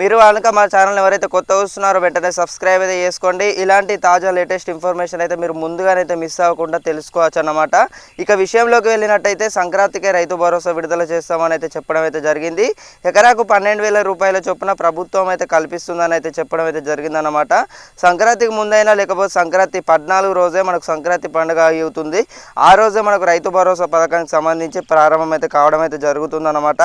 మీరు కనుక మా ఛానల్ ఎవరైతే కొత్త వస్తున్నారో వెంటనే సబ్స్క్రైబ్ అయితే చేసుకోండి. ఇలాంటి తాజా లేటెస్ట్ ఇన్ఫర్మేషన్ అయితే మీరు ముందుగానైతే మిస్ అవ్వకుండా తెలుసుకోవచ్చు అన్నమాట. ఇక విషయంలోకి వెళ్ళినట్టయితే సంక్రాంతికే రైతు భరోసా విడుదల చేస్తామని అయితే చెప్పడం అయితే జరిగింది. ఎకరాకు పన్నెండు వేల రూపాయల చొప్పున ప్రభుత్వం అయితే కల్పిస్తుందని అయితే చెప్పడం అయితే జరిగిందన్నమాట సంక్రాంతికి ముందైనా లేకపోతే సంక్రాంతి పద్నాలుగు రోజే మనకు సంక్రాంతి పండుగ అవుతుంది. ఆ రోజే మనకు రైతు భరోసా పథకానికి సంబంధించి ప్రారంభం అయితే కావడం అయితే జరుగుతుందన్నమాట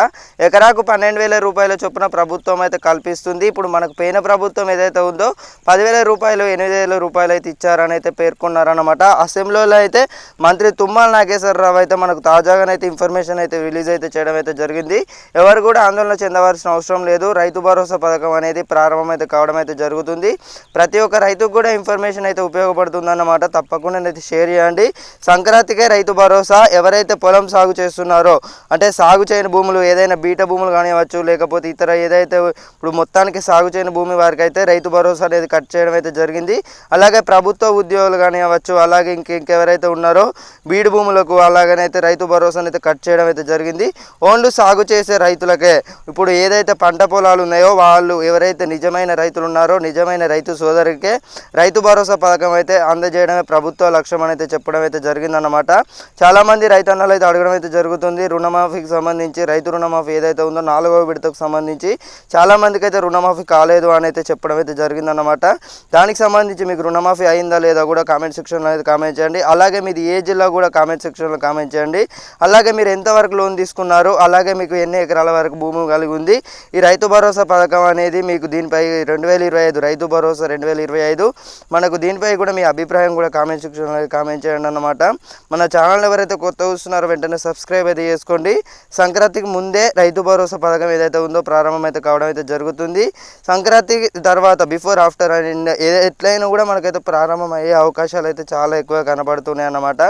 ఎకరాకు పన్నెండు వేల రూపాయల చొప్పున ప్రభుత్వం అయితే కల్పిస్తుంది ఇప్పుడు మనకు పేన ప్రభుత్వం ఏదైతే ఉందో పదివేల రూపాయలు ఎనిమిది వేల రూపాయలు అయితే ఇచ్చారని అయితే పేర్కొన్నారనమాట అసెంబ్లీలో అయితే మంత్రి తుమ్మల నాగేశ్వరరావు అయితే మనకు తాజాగానైతే ఇన్ఫర్మేషన్ అయితే రిలీజ్ అయితే చేయడం అయితే జరిగింది. ఎవరు కూడా ఆందోళన చెందవలసిన అవసరం లేదు. రైతు భరోసా పథకం అనేది ప్రారంభం అయితే కావడం అయితే జరుగుతుంది. ప్రతి ఒక్క రైతుకు కూడా ఇన్ఫర్మేషన్ అయితే ఉపయోగపడుతుందన్నమాట. తప్పకుండా అయితే షేర్ చేయండి. సంక్రాంతికే రైతు భరోసా. ఎవరైతే పొలం సాగు చేస్తున్నారో అంటే సాగు చేయని భూములు ఏదైనా బీట భూములు కానివ్వచ్చు లేకపోతే ఇతర ఏదైతే ఇప్పుడు మొత్తానికి సాగు చేయని భూమి వారికి అయితే రైతు భరోసా అనేది కట్ చేయడం అయితే జరిగింది. అలాగే ప్రభుత్వ ఉద్యోగులు కానివ్వచ్చు అలాగే ఇంక ఇంకెవరైతే ఉన్నారో బీడు భూములకు అలాగనైతే రైతు భరోసాను అయితే కట్ చేయడం అయితే జరిగింది. ఓన్లీ సాగు చేసే రైతులకే ఇప్పుడు ఏదైతే పంట పొలాలు ఉన్నాయో వాళ్ళు ఎవరైతే నిజమైన రైతులు ఉన్నారో నిజమైన రైతు సోదరికే రైతు భరోసా పథకం అయితే అందజేయడమే ప్రభుత్వ లక్ష్యం అయితే చెప్పడం అయితే జరిగిందన్నమాట. చాలామంది రైతన్నలు అయితే అడగడం అయితే జరుగుతుంది. రుణమాఫీకి సంబంధించి రైతు రుణమాఫీ ఏదైతే ఉందో నాలుగవ విడతకు సంబంధించి చాలామంది మందికి అయితే రుణమాఫీ కాలేదు అని అయితే చెప్పడం అయితే జరిగిందన్నమాట. దానికి సంబంధించి మీకు రుణమాఫీ అయిందా లేదా కూడా కామెంట్ సెక్షన్లో అయితే కామెంట్ చేయండి. అలాగే మీది ఏ జిల్లా కూడా కామెంట్ సెక్షన్లో కామెంట్ చేయండి. అలాగే మీరు ఎంతవరకు లోన్ తీసుకున్నారు? అలాగే మీకు ఎన్ని ఎకరాల వరకు భూమి కలిగి ఉంది? ఈ రైతు భరోసా పథకం అనేది మీకు దీనిపై రెండు వేల ఇరవై ఐదు రైతు భరోసా రెండు వేల ఇరవై ఐదు. మనకు దీనిపై కూడా మీ అభిప్రాయం కూడా కామెంట్ సెక్షన్లో కామెంట్ చేయండి అన్నమాట. మన ఛానల్ ఎవరైతే కొత్త చూస్తున్నారో వెంటనే సబ్స్క్రైబ్ అయితే చేసుకోండి. సంక్రాంతికి ముందే రైతు భరోసా పథకం ఏదైతే ఉందో ప్రారంభం అయితే కావడం అయితే జరుగుతుంది. జరుగుతుంది. సంక్రాంతి తర్వాత బిఫోర్ ఆఫ్టర్ అండ్ ఎట్లయినా కూడా మనకైతే ప్రారంభం అయ్యే అవకాశాలు అయితే చాలా ఎక్కువ కనబడుతున్నాయి అన్నమాట.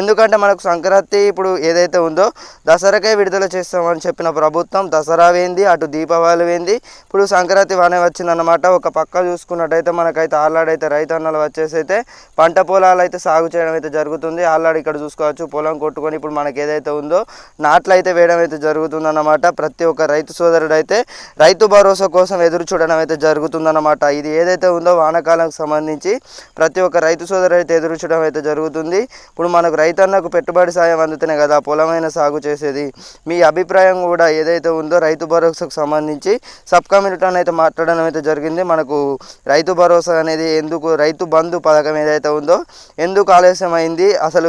ఎందుకంటే మనకు సంక్రాంతి ఇప్పుడు ఏదైతే ఉందో దసరాకే విడుదల చేస్తామని చెప్పిన ప్రభుత్వం దసరా వేంది అటు దీపావళి వేంది. ఇప్పుడు సంక్రాంతి వానే వచ్చిందన్నమాట. ఒక పక్క చూసుకున్నట్టయితే మనకైతే ఆల్లాడైతే రైతన్నలు వచ్చేసి అయితే పంట పొలాలు అయితే సాగు చేయడం అయితే జరుగుతుంది. ఆల్లాడి ఇక్కడ చూసుకోవచ్చు పొలం కొట్టుకొని ఇప్పుడు మనకి ఏదైతే ఉందో నాట్లు అయితే వేయడం అయితే జరుగుతుందన్నమాట. ప్రతి ఒక్క రైతు సోదరుడు అయితే రైతు భరోసా కోసం ఎదురు చూడడం అయితే జరుగుతుందన్నమాట. ఇది ఏదైతే ఉందో వానాకాలంకి సంబంధించి ప్రతి ఒక్క రైతు సోదరు అయితే ఎదురు చూడడం అయితే జరుగుతుంది. ఇప్పుడు మనకు రైతన్నకు పెట్టుబడి సాయం అందుతనే కదా పొలమైన సాగు చేసేది. మీ అభిప్రాయం కూడా ఏదైతే ఉందో రైతు భరోసాకు సంబంధించి సబ్ కమిటీలో అయితే మాట్లాడడం అయితే జరిగింది. మనకు రైతు భరోసా అనేది ఎందుకు రైతు బంధు పథకం ఏదైతే ఉందో ఎందుకు ఆలస్యం అయింది అసలు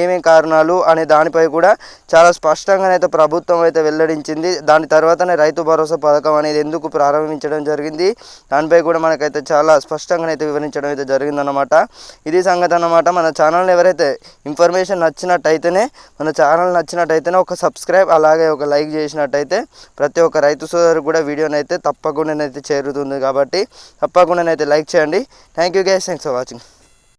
ఏమేమి కారణాలు అనే దానిపై కూడా చాలా స్పష్టంగానైతే ప్రభుత్వం అయితే వెల్లడించింది. దాని తర్వాతనే రైతు భరోసా పథకం అనేది ఎందుకు ప్రారంభించడం జరిగింది. దానిపై కూడా మనకైతే చాలా స్పష్టంగానైతే వివరించడం అయితే జరిగిందన్నమాట. ఇది సంగతి అన్నమాట. మన ఛానల్ ఎవరైతే ఇన్ఫర్మేషన్ నచ్చినట్టయితేనే మన ఛానల్ నచ్చినట్టయితేనే ఒక సబ్స్క్రైబ్ అలాగే ఒక లైక్ చేసినట్టయితే ప్రతి ఒక్క రైతు సోదరు కూడా వీడియోనైతే తప్పకుండానైతే చేరుతుంది కాబట్టి తప్పకుండానైతే లైక్ చేయండి. Thank you guys thanks for watching